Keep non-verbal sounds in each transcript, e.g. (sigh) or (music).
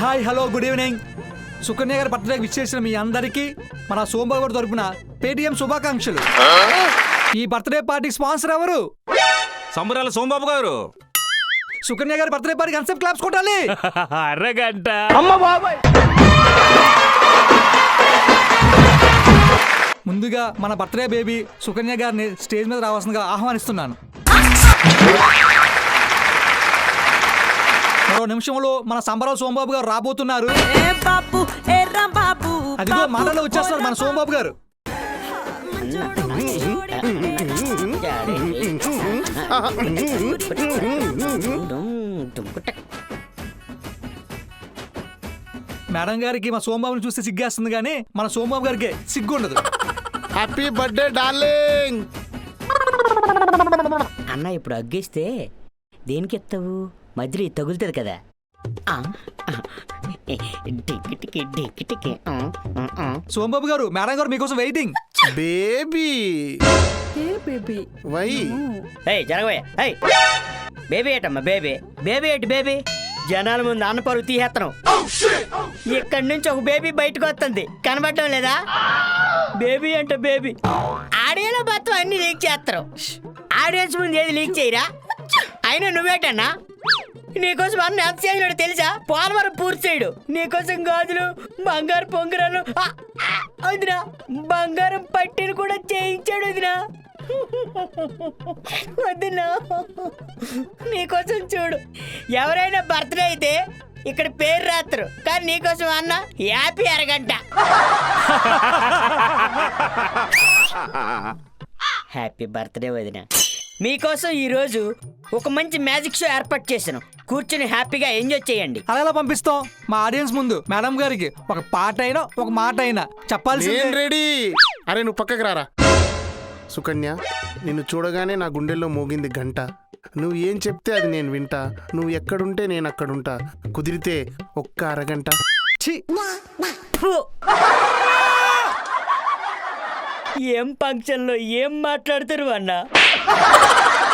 Hi hello good evening. Sukanya గారి బర్త్డేకి wish చేసిన మీ అందరికీ మన సోమబాబు గారి తరపున పేటిఎం శుభాకాంక్షలు. ఈ బర్త్డే పార్టీ స్పాన్సర్ ఎవరు? సంబరాల సోమబాబు గారు సుకన్య గారి బర్త్డే పార్టీ కన్సెప్ట్ క్లాప్స్ కొట్టాలి. అరగంట. ముందుగా మన బర్త్డే బేబీ సుకన్య గారిని స్టేజ్ మీద రావాల్సిందిగా ఆహ్వానిస్తున్నాను. మరో నిమిషంలో మన సంబరాల సోమబాబు గారు రాబోతున్నారు. ఏ బాబు ఏ బాబు అదిగో మాటల్లో వచ్చేస్తున్నారు మన సోమబాబు గారు. మేడం గారికి మా సోమబాబుని చూస్తే సిగ్గేస్తుంది కానీ మన సోమబాబు గారికి సిగ్గు ఉండదు హ్యాపీ బర్త్డే డార్లింగ్ అన్న ఇప్పుడు అగ్గేస్తే దేనికి ఎత్తావు మధ్యలో ఇది తగులుతుంది కదా. సోమబాబు గారు మేడం గారు మీకోసం వెయిటింగ్. బేబీ. బేబీ. వై. ఏయ్ జరగబోయే బేబీ ఏటమ్మా బేబీ. బేబీ ఏంటి బేబీ? జనాల ముందు అన్న పరుగు తీసేత్తనం. ఇక్కడి నుంచి ఒక బేబీ బయటకు వస్తుంది. కనబడటం లేదా? బేబీ అంటే బేబీ. ఆడియోలో మొత్తం అన్ని లీక్ చేస్తారు. ఆడియన్స్ ముందు ఏది లీక్ చేయరా? అయినా నువ్వేటన్నా? నీకోసం అన్న ఎంత చేసినాడు తెలుసా? పోలవరం పూర్తి చేయడు. నీకోసం గాజులు బంగారు పొంగరాలు వదినా బంగారం పట్టీలు కూడా చేయించాడు వదినా వదినా నీకోసం చూడు. ఎవరైనా బర్త్డే అయితే ఇక్కడ పేరు రాత్రు కానీ నీకోసం అన్న హ్యాపీ అరగంట. (laughs) హ్యాపీ బర్త్డే వదిన. మీకోసం ఈరోజు ఒక మంచి మ్యాజిక్ షో ఏర్పాటు చేశాను. కూర్చొని హ్యాపీగా ఎంజాయ్ చేయండి. అలా ఎలా పంపిస్తాం? మా ఆడియన్స్ ముందు మేడం గారికి ఒక పాట అయినా ఒక మాట అయినా నేను చెప్పాల్సిందే రెడీ. అరే నువ్వు పక్కకి రారా. సుకన్య నిన్ను చూడగానే నా గుండెల్లో మోగింది గంట. నువ్వు ఏం చెప్తే అది నేను వింటా. నువ్వు ఎక్కడుంటే నేను అక్కడుంటా. కుదిరితే ఒక్క అరగంట. ఛీ! ఫు! ఏం ఫంక్షన్లో ఏం మాట్లాడుతారు అన్న?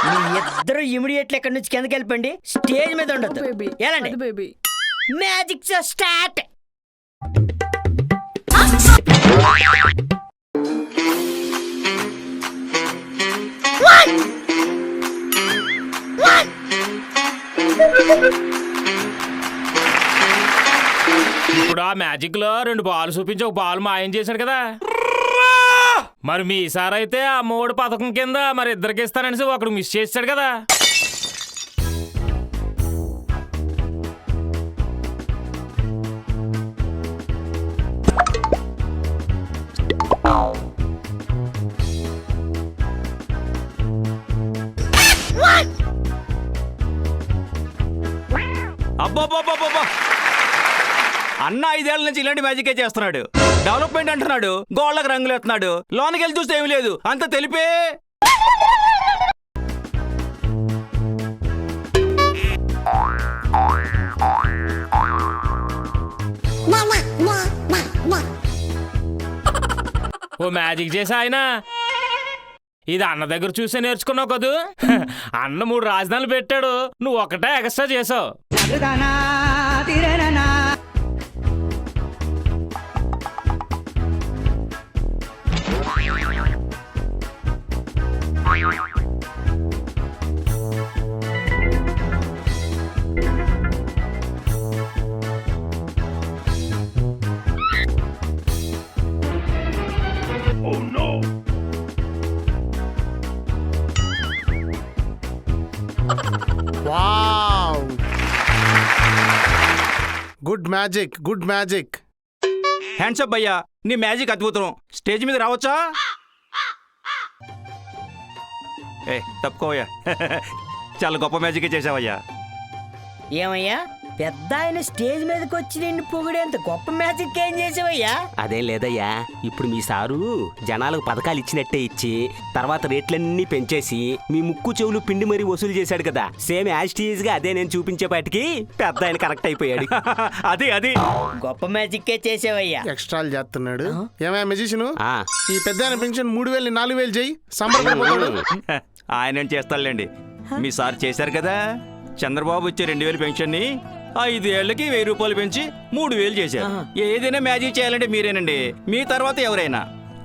మీ ఇద్దరు ఇమిడియట్లీ ఎక్కడి నుంచి కిందకి వెళ్ళిపోండి. స్టేజ్ మీద ఉండొద్దు. బేబీ. ఎలాండి బేబీ. మ్యాజిక్ షో స్టార్ట్ ఇప్పుడు ఆ మ్యాజిక్లో రెండు బాల్ చూపించి ఒక బాల్ మాయం చేశాడు కదా. మరి మీ సారైతే ఆ మూడు పథకం కింద మరి ఇద్దరికి ఇస్తాననేసి ఒకడు మిస్ చేశాడు కదా. అబ్బా అన్న ఐదేళ్ళ నుంచి ఇలాంటి మ్యాజికే చేస్తున్నాడు. డెవలప్మెంట్ అంటున్నాడు గోళ్ళకి రంగులు ఎత్తున్నాడు లోనకి వెళ్ళి చూస్తే ఏమీ లేదు. అంత తెలిపే. ఓ మ్యాజిక్ చేసి ఆయన. ఇది అన్న దగ్గర చూసే నేర్చుకున్నావు కదూ? అన్న మూడు రాజధానులు పెట్టాడు. నువ్వు ఒకటే ఎక్స్ట్రా చేసావు good magic good magic hands up అయ్యా నీ మ్యాజిక్ అద్భుతం. స్టేజ్ మీద రావచ్చా? ఏ తప్పుకోవయ్యా. చాలా గొప్ప మ్యాజికే చేసావయ్యా ఏమయ్యా? పెద్ద ఆయన స్టేజ్ మీదకి వచ్చి నిన్ను పొగిడేంత గొప్ప మ్యాజిక్ ఏం చేసావయ్యా? అదేం లేదయ్యా. ఇప్పుడు మీ సారు జనాలకు పథకాలు ఇచ్చినట్టే ఇచ్చి తర్వాత రేట్లన్నీ పెంచేసి మీ ముక్కు చెవులు పిండి మరీ వసూలు చేశాడు కదా. సేమ్ యాజ్గా అదే నేను చూపించేపాటికి పెద్ద ఆయన కరెక్ట్ అయిపోయాడు. (laughs) అది అది. గొప్ప మ్యాజిక్కే చేసావయ్యా. ఎక్స్ట్రాలు చేస్తున్నాడు. ఏమయ్యా మెజిషిను ఆ, ఈ పెద్ద పెన్షన్ మూడు వేలు నాలుగు వేలు చేయి. సంబరపడిపోతాడు ఆయన ఏం చేస్తాడులేండి? మీ సార్ చేశారు కదా? చంద్రబాబు ఇచ్చే రెండు వేలు పెన్షన్ని ఐదేళ్ళకి వెయ్యి రూపాయలు పెంచి మూడు వేలు చేశారు. ఏదైనా మ్యాజిక్ చేయాలంటే మీరేనండి. మీ తర్వాత ఎవరైనా.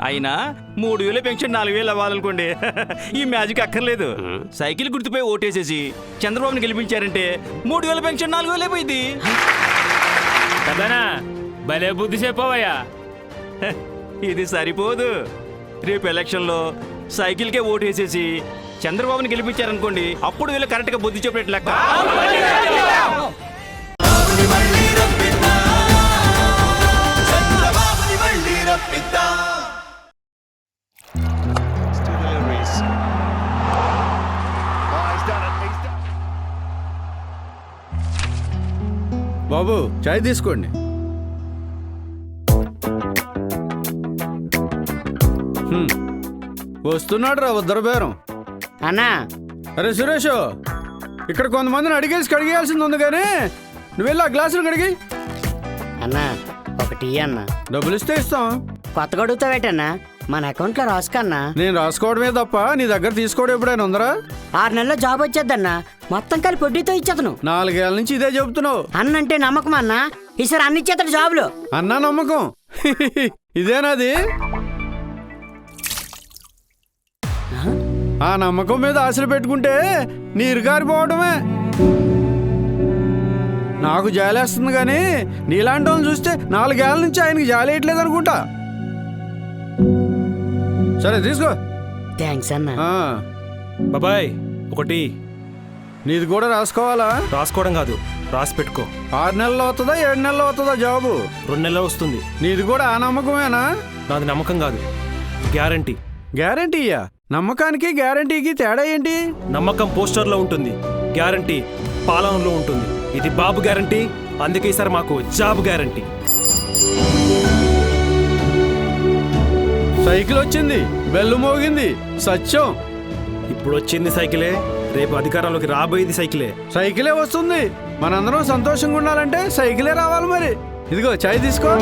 అయినా మూడు వేలు పెన్షన్ నాలుగు వేలు అవ్వాలనుకోండి (laughs) ఈ మ్యాజిక్ అక్కర్లేదు. సైకిల్ గుర్తుపై ఓటేసేసి చంద్రబాబుని గెలిపించారంటే మూడు వేల పెన్షన్ నాలుగు వేలు అయిపోయింది కదనా భలే బుద్ధి చెప్పవయ్యా. ఇది సరిపోదు. రేపు ఎలక్షన్లో సైకిల్కే ఓటేసేసి చంద్రబాబుని గెలిపించారనుకోండి అప్పుడు వీళ్ళు కరెక్ట్గా బుద్ధి చెప్పేట్టు లెక్క. బాబు చాయ్ తీసుకోండి. వస్తున్నాడు రా ఉద్దరబేరం అన్నా. అరే సురేష్ ఇక్కడ కొంతమందిని అడిగేసి కడిగేయాల్సింది ఉంది కానీ నువ్వు వెళ్ళి ఆ గ్లాసులు కడిగి. అన్నా ఒకటి అన్నా డబ్బులు ఇస్తే ఇస్తాం. కొత్తగా అడుగుతావేటన్నా? మన అకౌంట్లో రాసుకన్నా? నేను రాసుకోవడమే తప్ప నీ దగ్గర తీసుకోవడం ఎప్పుడైనా ఉందరా? ఆరు నెలల్లో జాబ్ వచ్చేద్దన్నా. మొత్తం కలిపి వడ్డీతో ఇచ్చేతను. నాలుగేళ్ళ నుంచి ఇదే చెబుతున్నావు. అన్నంటే నమ్మకం అన్నా? ఈసారి అన్ని ఇచ్చేతాడు జాబులు. అన్నా నమ్మకం. (laughs) ఇదేనాది? ఆ నమ్మకం మీద ఆశలు పెట్టుకుంటే నీరు కారిపోవడమే నాకు జాలేస్తుంది కానీ నీలాంటి వాళ్ళని చూస్తే నాలుగేళ్ళ నుంచి ఆయనకి జాలేయట్లేదు అనుకుంటా. సరే తీసుకో. థ్యాంక్స్ అన్నా. బాబాయ్ ఒకటి నీది కూడా రాసుకోవాలా? రాసుకోవడం కాదు రాసి పెట్టుకో. ఆరు నెలలు అవుతుందా ఏడు నెలలు అవుతుందా జాబు? రెండు నెలలు వస్తుంది. నీది కూడా ఆ నమ్మకమేనా? నాది నమ్మకం కాదు. గ్యారంటీ. గ్యారంటీయా? నమ్మకానికి గ్యారంటీకి తేడా ఏంటి? నమ్మకం పోస్టర్లో ఉంటుంది. గ్యారంటీ పాలనలో ఉంటుంది. ఇది బాబు గ్యారంటీ అందుకే ఈసారి మాకు జాబ్ గ్యారంటీ. సైకిల్ వచ్చింది బెల్లు మోగింది సత్యం. ఇప్పుడు వచ్చింది సైకిలే రేపు అధికారంలోకి రాబోయేది సైకిలే. సైకిలే వస్తుంది. మనందరం సంతోషంగా ఉండాలంటే సైకిలే రావాలి మరి. ఇదిగో చాయ్ తీసుకో.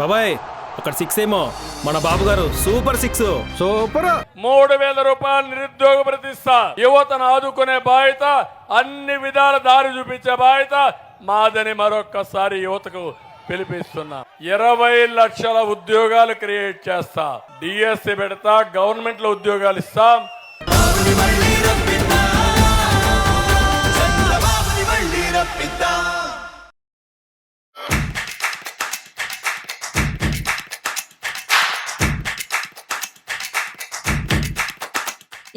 బాబాయ్ అక్కడ సిక్స్ ఏమో. మన బాబు గారు సూపర్ సిక్స్ సూపర్. మూడు వేల రూపాయలు నిరుద్యోగ ప్రతిష్ట యువతను ఆదుకునే బాధ్యత అన్ని విధాల దారి చూపించే బాధ్యత మాదని మరొక్కసారి యువతకు పిలిపిస్తున్నా. ఇరవై లక్షల ఉద్యోగాలు క్రియేట్ చేస్తా. డిఎస్సి పెడతా గవర్నమెంట్లో ఉద్యోగాలు ఇస్తాం.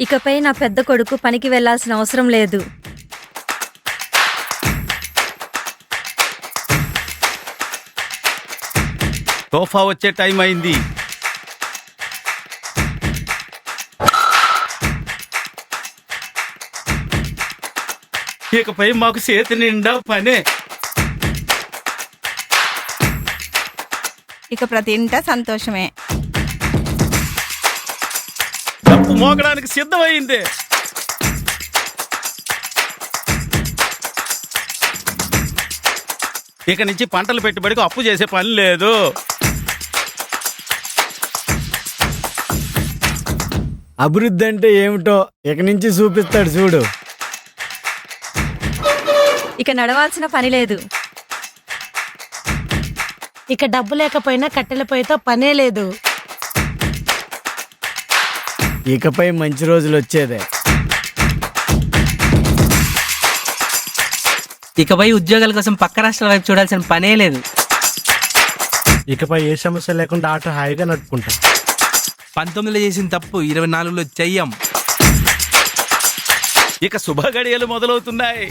ఇకపై నా పెద్ద కొడుకు పనికి వెళ్ళాల్సిన అవసరం లేదు. సోఫా వచ్చే టైం అయింది. ఇకపై మాకు చేతి నిండా పనే. ఇక ప్రతి ఇంట సంతోషమే. మోగడానికి సిద్ధమైంది. ఇక నుంచి పంటలు పెట్టుబడికి అప్పు చేసే పని లేదు. అభివృద్ధి అంటే ఏమిటో ఇక నుంచి చూపిస్తాడు చూడు. ఇక నడవాల్సిన పని లేదు. ఇక డబ్బు లేకపోయినా కట్టెల పొయ్యితో పనే లేదు. ఇకపై మంచి రోజులు వచ్చేదే. ఇకపై ఉద్యోగాల కోసం పక్క రాష్ట్రాల వైపు చూడాల్సిన పనే లేదు. ఇకపై ఏ సమస్య లేకుండా ఆటో హాయిగా నడుపుకుంటా. పంతొమ్మిదిలో చేసిన తప్పు ఇరవై నాలుగులో చెయ్యం. ఇక శుభ గడియలు మొదలవుతున్నాయి.